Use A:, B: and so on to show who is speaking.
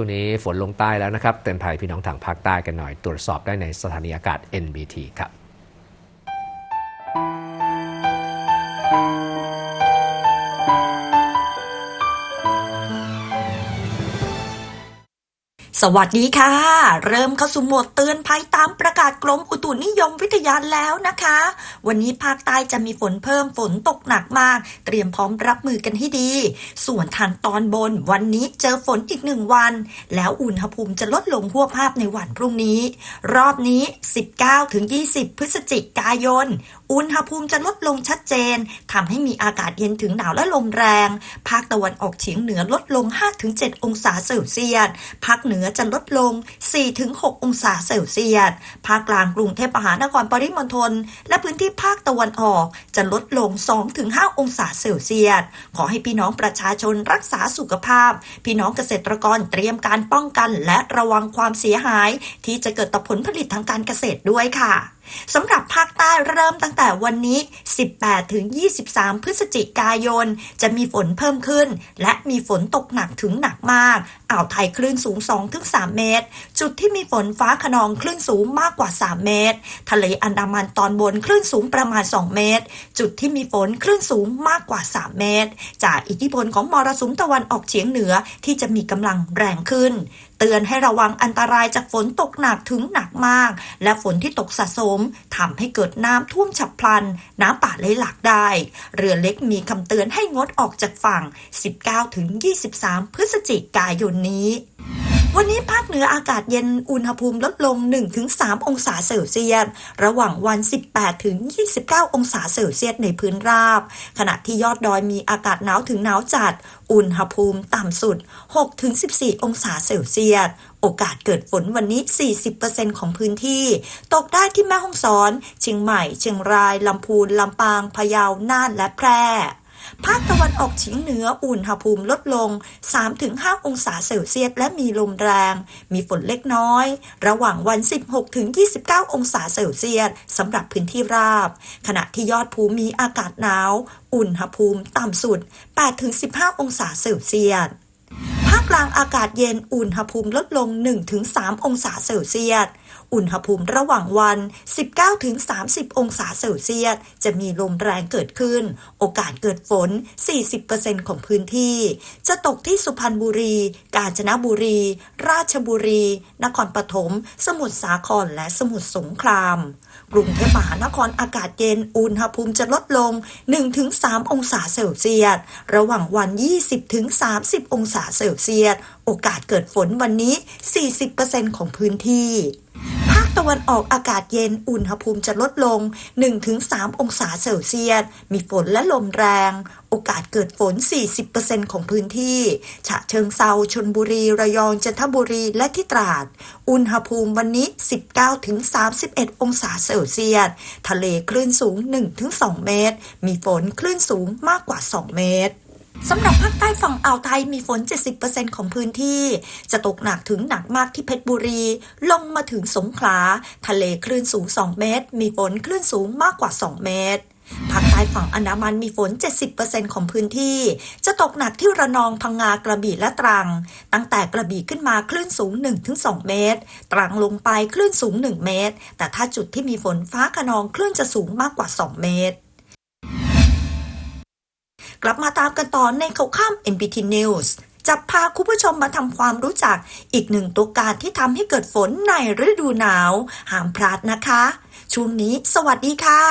A: ช่วงนี้ฝนลงใต้แล้วนะครับเตือนภัยพี่น้องทางภาคใต้กันหน่อย ตรวจสอบได้ในสถานีอากาศ NBT ครับ
B: สวัสดีค่ะ เริ่มเข้าสู่โหมดเตือนภัยตามประกาศกรมอุตุนิยมวิทยาแล้วนะคะ วันนี้ภาคใต้จะมีฝนเพิ่มฝนตกหนักมาก เตรียมพร้อมรับมือกันให้ดี ส่วนทางตอนบน วันนี้เจอฝนอีกหนึ่งวัน แล้วอุณหภูมิจะลดลงหัวภาพในวันพรุ่งนี้ รอบนี้ 19-20 พฤศจิกายน อุณหภูมิจะลดลงชัดเจนทำให้มีอากาศเย็นถึงหนาวและลมแรง ภาคตะวันออกเฉียงเหนือลดลง 5-7 องศาเซลเซียส ภาคเหนือจะลดลง 4-6 องศาเซลเซียส ภาคกลางกรุงเทพมหานครปริมณฑลและพื้นที่ภาคตะวันออกจะลดลง 2-5 องศาเซลเซียส ขอให้พี่น้องประชาชนรักษาสุขภาพ พี่น้องเกษตรกรเตรียมการป้องกันและระวังความเสียหาย ที่จะเกิดต่อผลผลิตทางการเกษตรด้วยค่ะ สำหรับภาคใต้เริ่มตั้งแต่วันนี้ 18 ถึง 23 พฤศจิกายน จะมีฝนเพิ่มขึ้น และมีฝนตกหนักถึงหนักมาก อ่าวไทยคลื่นสูง 2-3 เมตร จุดที่มีฝนฟ้าขนองคลื่นสูงมากกว่า 3 เมตร ทะเลอันดามันตอนบนคลื่นสูงประมาณ 2 เมตร จุดที่มีฝนคลื่นสูงมากกว่า 3 เมตร จากอิทธิพลของมรสุมตะวันออกเฉียงเหนือที่จะมีกำลังแรงขึ้น เตือนให้ระวังอันตรายจากฝนตกหนักถึงหนักมาก และฝนที่ตกสะสมทำให้เกิดน้ำท่วมฉับพลัน น้ำป่าไหลหลากได้ เรือเล็กมีคำเตือนให้งดออกจากฝั่ง 19-23 พฤศจิกายนนี้ วันนี้ภาคเหนืออากาศเย็นอุณหภูมิลดลง 1-3 องศาเซลเซียส ระหว่างวัน 18-29 องศาเซลเซียสในพื้นราบ ขณะที่ยอดดอยมีอากาศหนาวถึงหนาวจัด อุณหภูมิต่ำสุด 6-14 องศาเซลเซียสโอกาสเกิดฝนวันนี้ 40%ของพื้นที่ ตกได้ที่แม่ฮ่องสอน เชียงใหม่ เชียงราย ลำพูน ลำปาง พะเยา น่าน และแพร่ ภาคตะวันออกเฉียงเหนืออุณหภูมิลดลง 3-5 องศาเซลเซียสและมีลมแรง มีฝนเล็กน้อย ระหว่างวัน 16-29 องศาเซลเซียสสำหรับพื้นที่ราบ ขณะที่ยอดภูมีอากาศหนาว อุณหภูมิต่ำสุด 8-15 องศาเซลเซียสภาคกลางอากาศเย็นอุณหภูมิลดลง 1-3 องศาเซลเซียส อุณหภูมิระหว่างวัน 19-30 องศาเซลเซียส จะมีลมแรงเกิดขึ้น โอกาสเกิดฝน 40%ของพื้นที่ จะตกที่สุพรรณบุรี กาญจนบุรี ราชบุรี นครปฐม สมุทรสาคร และสมุทรสงคราม กรุงเทพมหานครอากาศเย็น อุณหภูมิจะลดลง 1-3 องศาเซลเซียส ระหว่างวัน 20-30 องศาเซลเซียส โอกาสเกิดฝนวันนี้ 40%ของพื้นที่ วันออกอากาศเย็นอุณหภูมิจะลดลง 1-3 องศาเซลเซียส มีฝนและลมแรง โอกาสเกิดฝน 40%ของพื้นที่ ฉะเชิงเซาชนบุรี ระยอง จันทบุรี และที่ตราด อุณหภูมิวันนี้ 19-31 องศาเซลเซียส ทะเลคลื่นสูง 1-2 เมตร มีฝนคลื่นสูงมากกว่า 2 เมตร สำหรับภาคใต้ฝั่งอ่าวไทยมีฝน 70%ของพื้นที่ จะตกหนักถึงหนักมากที่เพชรบุรี ลงมาถึงสงขลา ทะเลคลื่นสูง 2 เมตร มีฝนคลื่นสูงมากกว่า 2 เมตรภาคใต้ฝั่งอันดามันมีฝน 70%ของพื้นที่ จะตกหนักที่ระนองพังงากระบี่และตรัง ตั้งแต่กระบี่ขึ้นมาคลื่นสูง 1-2 เมตร ตรังลงไปคลื่นสูง 1 เมตร แต่ถ้าจุดที่มีฝนฟ้าขนองคลื่นจะสูงมากกว่า 2 เมตร ลับมาตามกันต่อในข่าวข้าม NBT News จะพาคุณผู้ชมมาทำความรู้จักอีกหนึ่งตัวการที่ทำให้เกิดฝนในฤดูหนาวห้ามพลาดนะคะ ช่วงนี้สวัสดีค่ะ